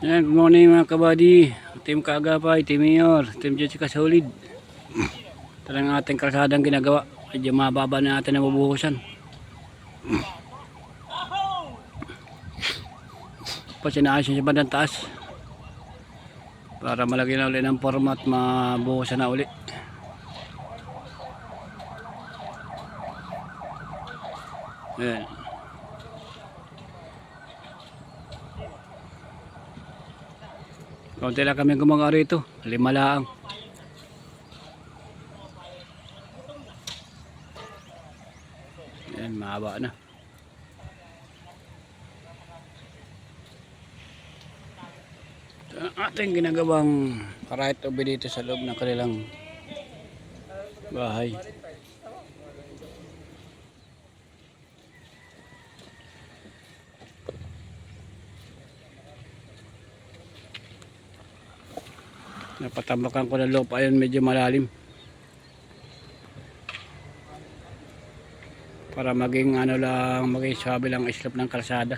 Yan, good morning mga kabady. Team Kaagapay, Team Mayor, Team Jessica Solid. Ito lang ang ating kalsadang ginagawa. Medyo mababa na natin ang bubuhusan. Tapos inaayos sa bandang taas. Para malagyan na ulit ng format, mabuhusan na ulit. Ayan. Kaunti lang kami gumagawa rito. Lima lang. Yan, mahaba na. Ito ang ating ginagawang right way dito sa loob ng kanilang bahay. Napatambakan ko ng lupa ayun medyo malalim. Para maging ano lang, maging sabi lang slope ng kalsada.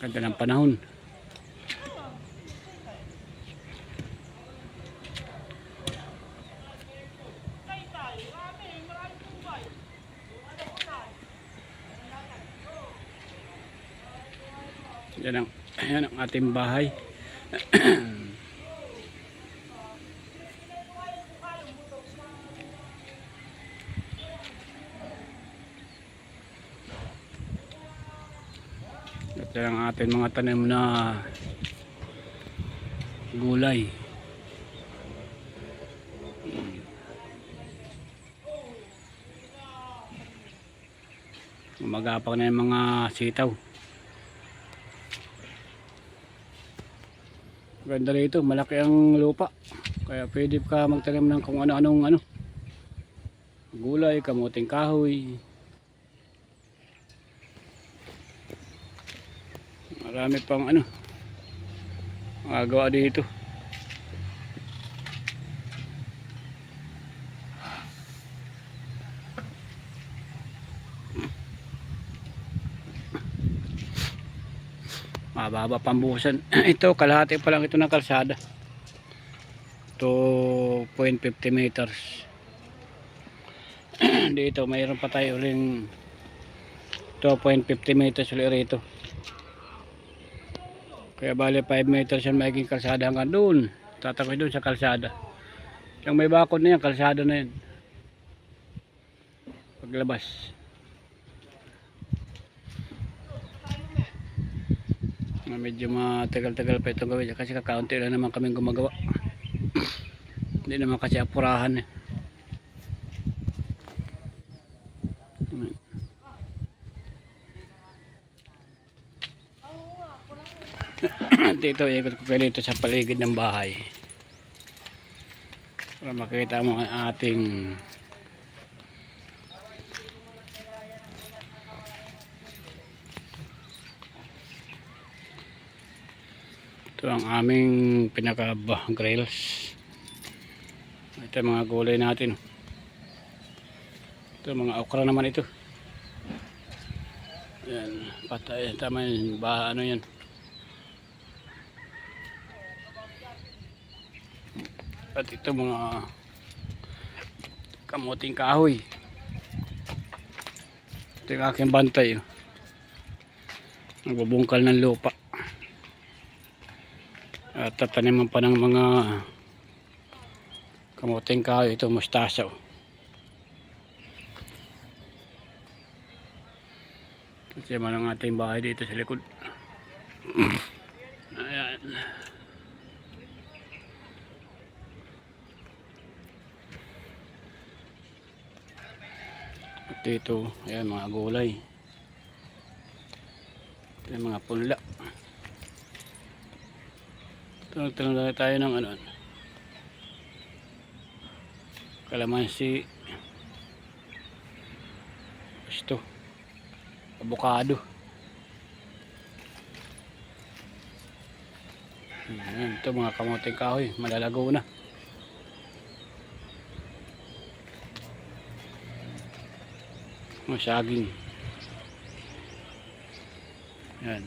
Ganda ng panahon. Yan ang, yan ang ating bahay. Ito ang ating mga tanim na gulay. Magapang na yung mga sitaw. Ganda rito, malaki ang lupa. Kaya pwede ka magtanim ng kung ano-anong ano. Gulay, kamuting kahoy. Marami pang ano. Magagawa dito. Mababa pambuhusan. ito, kalahati pa lang ito ng kalsada. 2.50 meters. dito, mayroon pa tayo uling 2.50 meters ulit rito. Kaya bali 5 meters yan magiging kalsada hanggang doon. Tatakoy doon sa kalsada. Yung may bakod na yan, kalsada na yan. Paglabas. Na medyo matagal-tagal pa itong gawin kasi kakaunti lang naman kaming gumagawa. Hindi naman kasi apurahan eh. Dito ikot ko kayo dito sa paligid ng bahay. Para makita mo ang ating ito ang aming pinaka grills ito mga gulay natin. Ito mga okra naman ito. Yan patay tama yun ba ano yan at ito mga kamuting kahoy ito yung aking bantay oh. nagbubungkal ng lupa at tataniman pa ng mga kamuting kahoy ito mustasa oh. kasi man ating bahay dito sa likod ayan At dito, ayan mga gulay. Ito yung mga punla. Ito, nagtanong tayo ng ano. kalamansi gusto avocado Ayan, ito mga kamoting kahoy malalago na mga saging yan.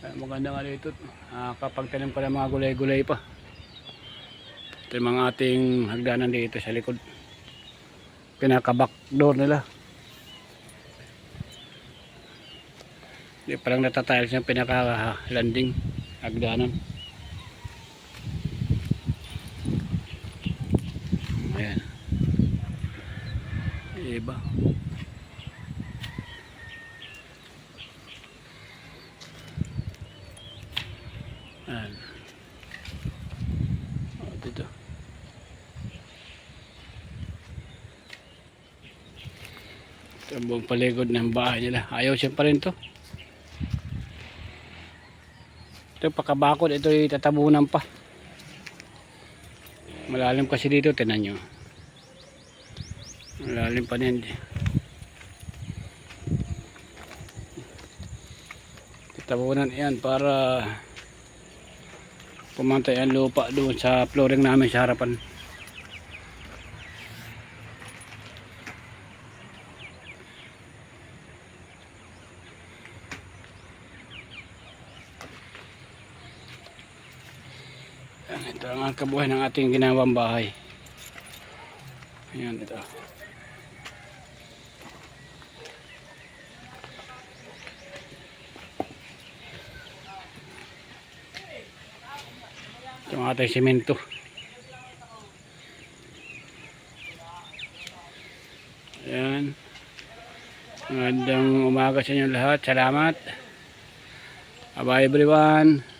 Kaya maganda nga dito ah, kapag tanim pa ng mga gulay-gulay pa. Ito yung mga ating hagdanan dito sa likod. Pinaka back door nila. Hindi pa lang natatiles yung pinaka landing hagdanan. Ayan. Iba. Ayan. O, dito. Ito ang buong paligod ng bahay nila. Ayaw siya pa rin to. Ito pakabakod, ito yung tatabunan pa. Malalim kasi dito, tinan nyo. Malalim pa din. Tatabunan yan para pumantay ang lupa doon sa flooring namin sa harapan. Ito ang kabuhay ng ating ginawang bahay. Ayan ito. Ito ang ating simento. Ayan. Magandang umaga sa inyo lahat. Salamat. Bye everyone.